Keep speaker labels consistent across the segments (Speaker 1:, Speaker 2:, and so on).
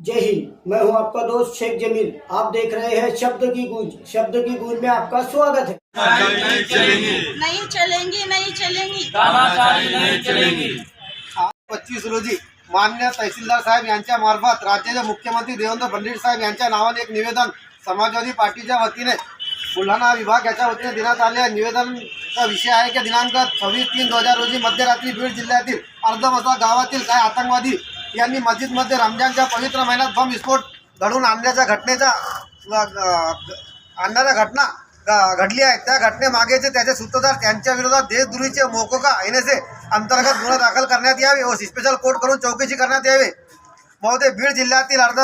Speaker 1: आपका दोस्त शेख जमील। आप देख रहे हैं शब्द की गूंज। शब्द की गूंज में आपका स्वागत है।
Speaker 2: नहीं चलेंगे
Speaker 3: नहीं चलेंगी। नहीं चलेंगी।
Speaker 2: नहीं चलेंगी
Speaker 4: पच्चीस रोजी मान्य तहसीलदार साहेब यांच्या मार्फत राज्याचे मुख्यमंत्री देवेंद्र फडणवीस साहेब यांच्या नावाने एक निवेदन समाजवादी पार्टीच्या वतीने बुलढाणा विभाग याच्या वतीने देण्यात आले. आहे निवेदनचा विषय आहे की दिनांक सव्वीस तीन दोन हज़ार रोजी मध्यरात्री बीड जिल्ह्यातील अर्धमसा गावातील काही आतंकवादी यांनी मस्जिदमध्ये रमजानच्या पवित्र महिन्यात बॉम्ब विस्फोट घडवून आणण्याच्या घटनेचा आणणाऱ्या घटना घ- घडली आहे त्या घटनेमागेचे त्याचे सूत्रधार त्यांच्या विरोधात देशद्रोहीचे मोकोका एन एस ए अंतर्गत गुन्हा दाखल करण्यात यावे. व स्पेशल कोर्ट करून चौकशी करण्यात यावे. महोदय बीड जिल्ह्यातील अर्ध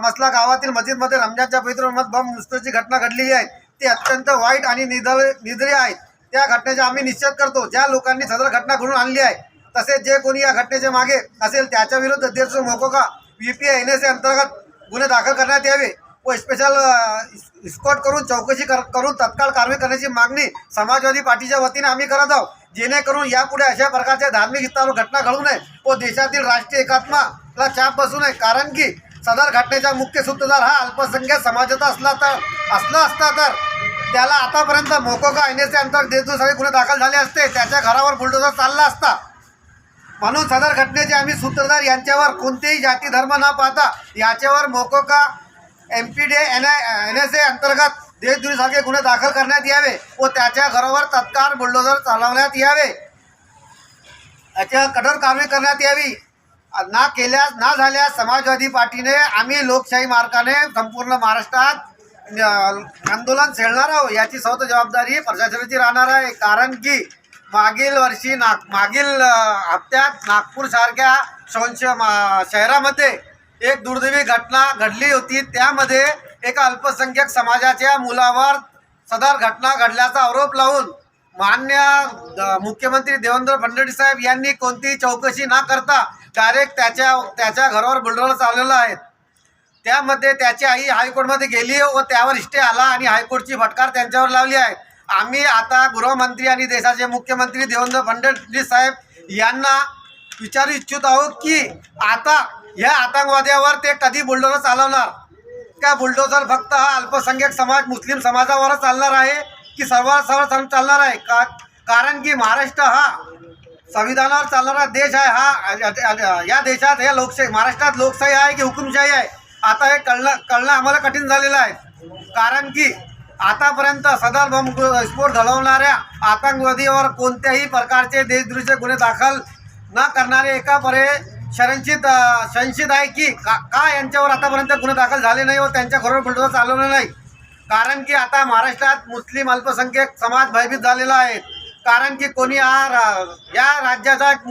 Speaker 4: मसला गावातील मस्जिदमध्ये रमजानच्या पवित्र महिन्यात बॉम्ब विस्फोटाची घटना घडलेली आहे. ती अत्यंत वाईट आणि निदळ निद्रिय आहे त्या घटनेचा आम्ही निश्चित करतो. ज्या लोकांनी सदर घटना घडून आणली आहे तसेच जे कोणी या घटनेच्या मागे असेल त्याच्या विरुद्ध MCOCA V P N S A अंतर्गत गुन्हे दाखल करण्यात यावे व स्पेशल स्कॉट uh, करून चौकशी कर करून तत्काळ कारवाई करण्याची मागणी समाजवादी पार्टीच्या वतीने आम्ही करत आहोत. जेणेकरून यापुढे अशा प्रकारच्या धार्मिक हितावर घटना घडू नये व देशातील राष्ट्रीय एकात्माला चाप बसू नये. कारण की सदर घटनेचा मुख्य सूत्रधार हा अल्पसंख्याक समाजाचा असला तर असला असता तर त्याला आतापर्यंत मोकोका एन एस अंतर्गत देशद्रोहाचे गुन्हे दाखल झाले असते. त्याच्या घरावर बुलडोजर चालला असता. म्हणून सदर घटनेचे आम्ही सूत्रधार यांच्यावर कोणतेही जाती धर्म न पाहता याच्यावर MCOCA M P D N N S A अंतर्गत देशद्रोहीसारखे गुन्हे दाखल करण्यात यावे व त्याच्या घरावर तत्काळ बुलडोजर चालवण्यात यावे. याच्या कठोर कारवाई करण्यात यावी. ना केल्यास ना झाल्यास समाजवादी पार्टीने आम्ही लोकशाही मार्गाने संपूर्ण महाराष्ट्रात आंदोलन छेडणार आहोत याची स्वतः जबाबदारी प्रशासनाची राहणार आहे. कारण की मागील वर्षी नाग मागील हप्त्यात नागपूरसारख्या शोनश मा- शहरामध्ये एक दुर्दैवी घटना घडली होती. त्यामध्ये एका अल्पसंख्याक समाजाच्या मुलावर सदर घटना घडल्याचा आरोप लावून मान्य मुख्यमंत्री देवेंद्र फडणवीस साहेब यांनी कोणतीही चौकशी न करता डायरेक्ट त्याच्या त्याच्या घरावर बुलडोजर चालवलं आहे. त्यामध्ये त्याची आई हायकोर्टमध्ये गेली व त्यावर इष्टे आला आणि हायकोर्टची फटकार त्यांच्यावर लावली आहे. आम्ही आता गृहमंत्री आणि देशाचे मुख्यमंत्री देवेंद्र फडणवीस साहेब यांना विचारू इच्छित आहोत की आता ह्या आतंकवाद्यावर ते कधी बुलडोजर चालवणार? का बुलडोजर फक्त हा अल्पसंख्याक समाज मुस्लिम समाजावरच चालणार आहे की सर्व सर्व चालणार आहे? का कारण की महाराष्ट्र हा संविधानावर चालणारा देश आहे. हा या देशात या लोकशाही महाराष्ट्रात लोकशाही आहे की हुकुमशाही आहे? आता हे कळणं कळणं आम्हाला कठीण झालेलं आहे. कारण की आतापर्यंत सदर बॉम्ब स्फोट घडवणाऱ्या आतंकवादीवर कोणत्याही प्रकारचे देशद्रोहीचे गुन्हे दाखल न करणारे एका परे शरणचित संशित आहे की का का यांच्यावर आतापर्यंत गुन्हे दाखल झाले नाही व त्यांच्या घरावर बुलडोजर चालवलं नाही? कारण की आता महाराष्ट्रात मुस्लिम अल्पसंख्याक समाज भयभीत झालेला आहे. कारण की कोणी हा रा- या राज्याचा एक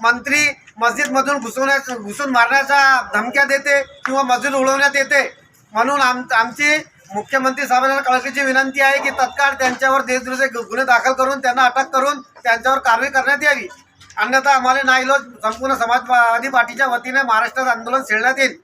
Speaker 4: मंत्री मस्जिदमधून घुसवण्यास घुसून मारण्याच्या धमक्या देते किंवा मस्जिद उडवण्यात येते. म्हणून आम आमची मुख्यमंत्री साहेबांना कळकीची विनंती आहे की तत्काळ त्यांच्यावर देशद्रोहीचे गुन्हे दाखल करून त्यांना अटक करून त्यांच्यावर कारवाई करण्यात यावी. अन्यथा आम्हाला नाईलोज संपूर्ण समाजवादी पार्टीच्या वतीने महाराष्ट्रात आंदोलन छेडण्यात येईल.